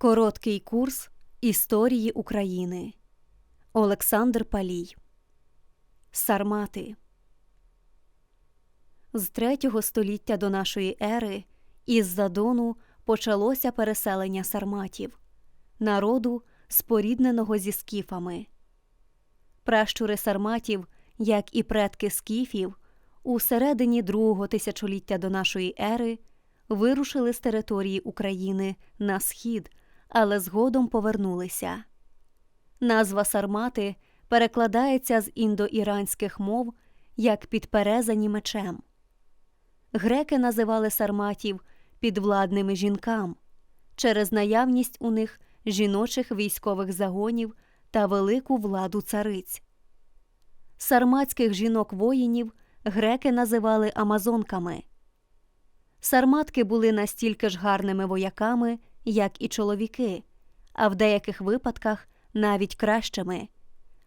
Короткий курс історії України. Олександр Палій. Сармати. З третього століття до нашої ери із-за Дону почалося переселення сарматів, народу, спорідненого зі скіфами. Пращури сарматів, як і предки скіфів, у середині другого тисячоліття до нашої ери вирушили з території України на схід, але згодом повернулися. Назва сармати перекладається з індоіранських мов як підперезані мечем. Греки називали сарматів підвладними жінкам через наявність у них жіночих військових загонів та велику владу цариць. Сарматських жінок-воїнів греки називали амазонками. Сарматки були настільки ж гарними вояками, як і чоловіки, а в деяких випадках навіть кращими,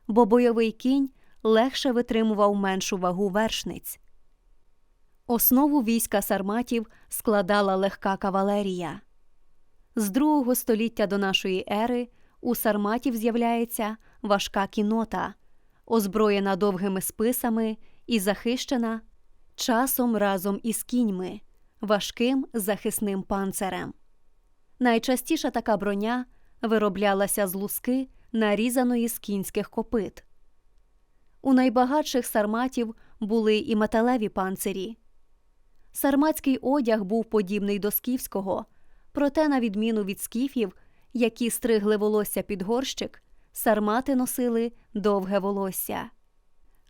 бо бойовий кінь легше витримував меншу вагу вершниць. Основу війська сарматів складала легка кавалерія. З другого століття до нашої ери у сарматів з'являється важка кінота, озброєна довгими списами і захищена часом разом із кіньми, важким захисним панцирем. Найчастіше така броня вироблялася з луски, нарізаної з кінських копит. У найбагатших сарматів були і металеві панцирі. Сарматський одяг був подібний до скіфського, проте, на відміну від скіфів, які стригли волосся під горщик, сармати носили довге волосся.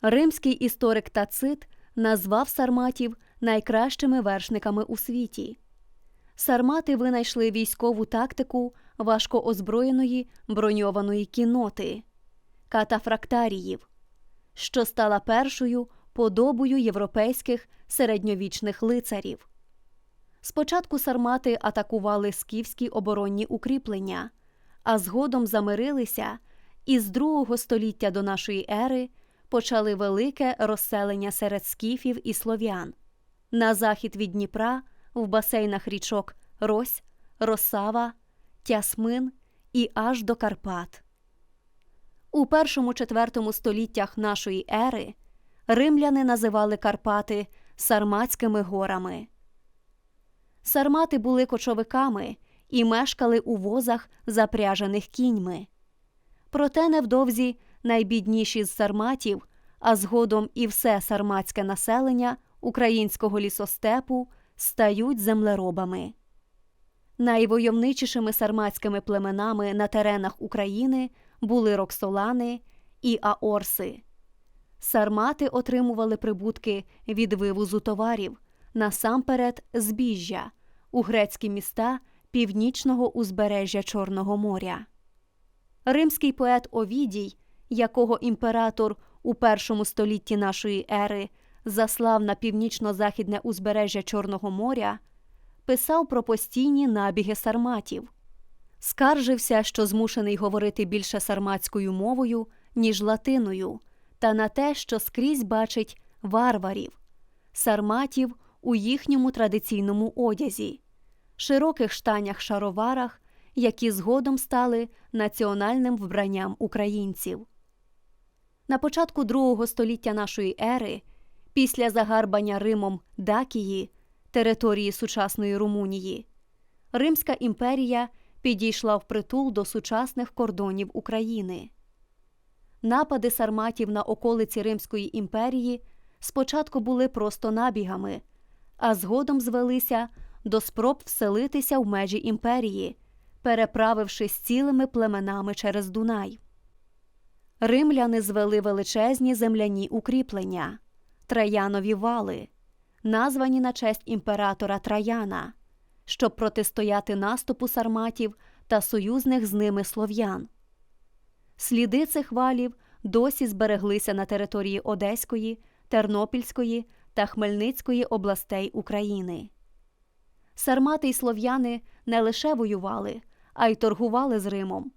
Римський історик Тацит назвав сарматів найкращими вершниками у світі. Сармати винайшли військову тактику важкоозброєної броньованої кіноти катафрактаріїв, що стала першою подобою європейських середньовічних лицарів. Спочатку сармати атакували скіфські оборонні укріплення, а згодом замирилися і з другого століття до нашої ери почали велике розселення серед скіфів і слов'ян на захід від Дніпра в басейнах річок Рось, Росава, Тясмин і аж до Карпат. У першому четвертому століттях нашої ери римляни називали Карпати Сарматськими горами. Сармати були кочовиками і мешкали у возах, запряжених кіньми. Проте невдовзі найбідніші з сарматів, а згодом і все сарматське населення українського лісостепу стають землеробами. Найвойовничішими сарматськими племенами на теренах України були роксолани і аорси. Сармати отримували прибутки від вивозу товарів насамперед збіжжя у грецькі міста північного узбережжя Чорного моря. Римський поет Овідій, якого імператор у першому столітті нашої ери заслав на північно-західне узбережжя Чорного моря, писав про постійні набіги сарматів, скаржився, що змушений говорити більше сарматською мовою, ніж латиною, та на те, що скрізь бачить варварів, сарматів у їхньому традиційному одязі, широких штанях шароварах, які згодом стали національним вбранням українців. На початку другого століття нашої ери, після загарбання Римом Дакії, території сучасної Румунії, Римська імперія підійшла впритул до сучасних кордонів України. Напади сарматів на околиці Римської імперії спочатку були просто набігами, а згодом звелися до спроб вселитися в межі імперії, переправившись цілими племенами через Дунай. Римляни звели величезні земляні укріплення, Траянові вали, названі на честь імператора Траяна, щоб протистояти наступу сарматів та союзних з ними слов'ян. Сліди цих валів досі збереглися на території Одеської, Тернопільської та Хмельницької областей України. Сармати й слов'яни не лише воювали, а й торгували з Римом.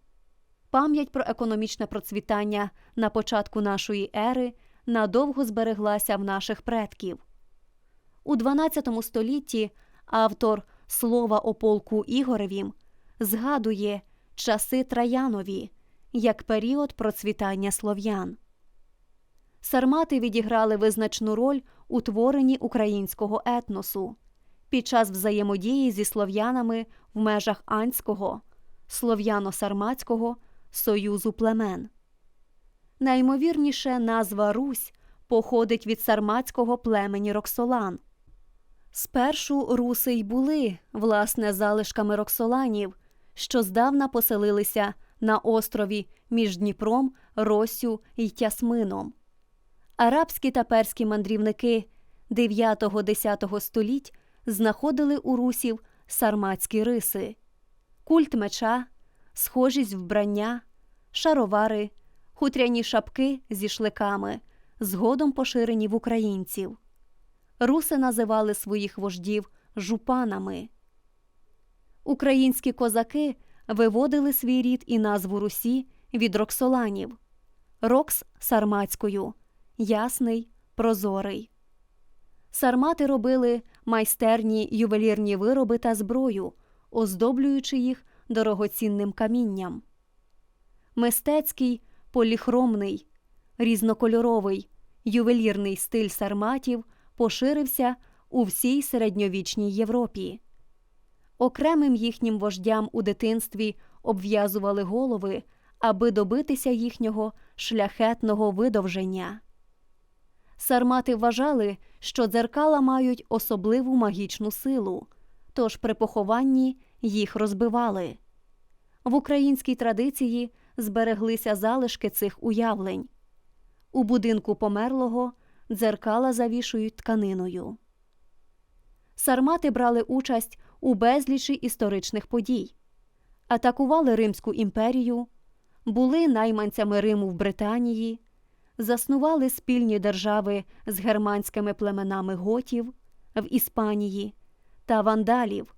Пам'ять про економічне процвітання на початку нашої ери надовго збереглася в наших предків. У XII столітті автор Слова о полку Ігоревім згадує часи Траянові як період процвітання слов'ян. Сармати відіграли визначну роль у творенні українського етносу під час взаємодії зі слов'янами в межах Анського, слов'яно-сарматського союзу племен. Наймовірніше назва Русь походить від сарматського племені Роксолан. Спершу руси й були, власне, залишками роксоланів, що здавна поселилися на острові між Дніпром, Росю й Тясмином. Арабські та перські мандрівники 9-10 століть знаходили у русів сарматські риси, культ меча, схожість вбрання, шаровари, хутряні шапки зі шликами, згодом поширені в українців. Руси називали своїх вождів жупанами. Українські козаки виводили свій рід і назву Русі від роксоланів Рокс сарматською, ясний, прозорий. Сармати робили майстерні ювелірні вироби та зброю, оздоблюючи їх дорогоцінним камінням. Мистецький, поліхромний, різнокольоровий, ювелірний стиль сарматів поширився у всій середньовічній Європі. Окремим їхнім вождям у дитинстві обв'язували голови, аби добитися їхнього шляхетного видовження. Сармати вважали, що дзеркала мають особливу магічну силу, тож при похованні їх розбивали. В українській традиції збереглися залишки цих уявлень. У будинку померлого дзеркала завішують тканиною. Сармати брали участь у безлічі історичних подій, атакували Римську імперію, були найманцями Риму в Британії, заснували спільні держави з германськими племенами готів в Іспанії та вандалів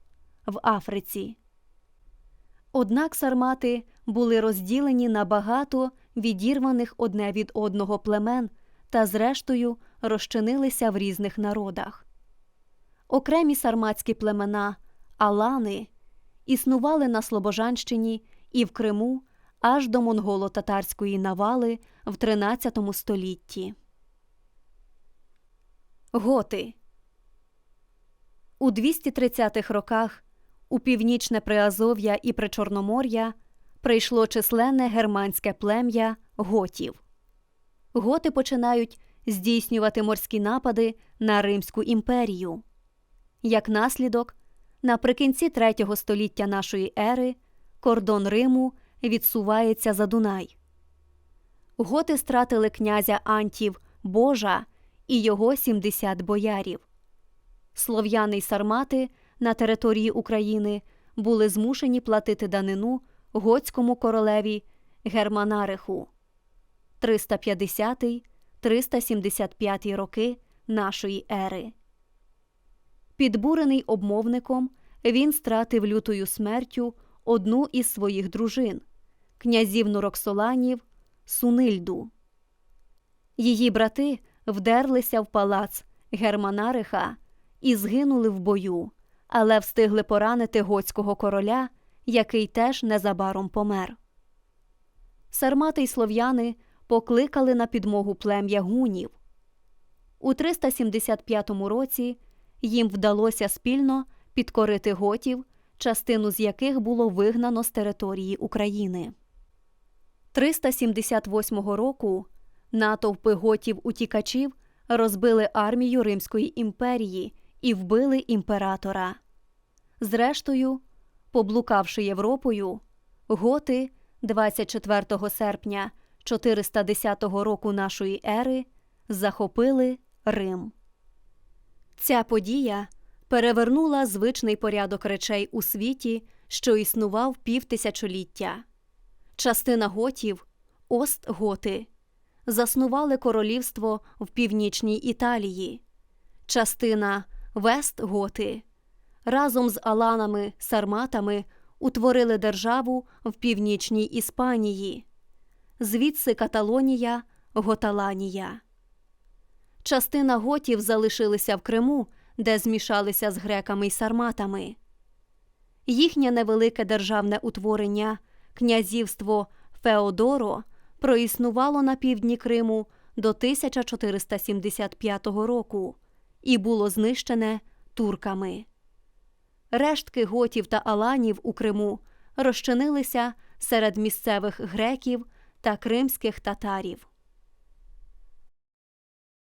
в Африці. Однак сармати були розділені на багато відірваних одне від одного племен та, зрештою, розчинилися в різних народах. Окремі сарматські племена Алани існували на Слобожанщині і в Криму аж до монголо-татарської навали в 13 столітті. Готи у 230-х роках у північне Приазов'я і Причорномор'я прийшло численне германське плем'я готів. Готи починають здійснювати морські напади на Римську імперію. Як наслідок, наприкінці третього століття нашої ери кордон Риму відсувається за Дунай. Готи стратили князя Антів Божа і його 70 боярів. Слов'яни й сармати на території України були змушені платити данину готському королеві Германариху 350-375 роки нашої ери. Підбурений обмовником, він стратив лютою смертю одну із своїх дружин князівну Роксоланів Сунильду. Її брати вдерлися в палац Германариха і згинули в бою, але встигли поранити готського короля, який теж незабаром помер. Сармати й слов'яни покликали на підмогу плем'я гунів. У 375 році їм вдалося спільно підкорити готів, частину з яких було вигнано з території України. 378 року натовпи готів утікачів розбили армію Римської імперії і вбили імператора. Зрештою, поблукавши Європою, готи 24 серпня 410 року нашої ери захопили Рим. Ця подія перевернула звичний порядок речей у світі, що існував півтисячоліття. Частина готів, Остготи, заснували королівство в північній Італії, частина Вестготи разом з Аланами Сарматами утворили державу в північній Іспанії, звідси Каталонія, Готаланія. Частина готів залишилися в Криму, де змішалися з греками й сарматами. Їхнє невелике державне утворення, князівство Феодоро, проіснувало на півдні Криму до 1475 року і було знищене турками. Рештки готів та аланів у Криму розчинилися серед місцевих греків та кримських татарів.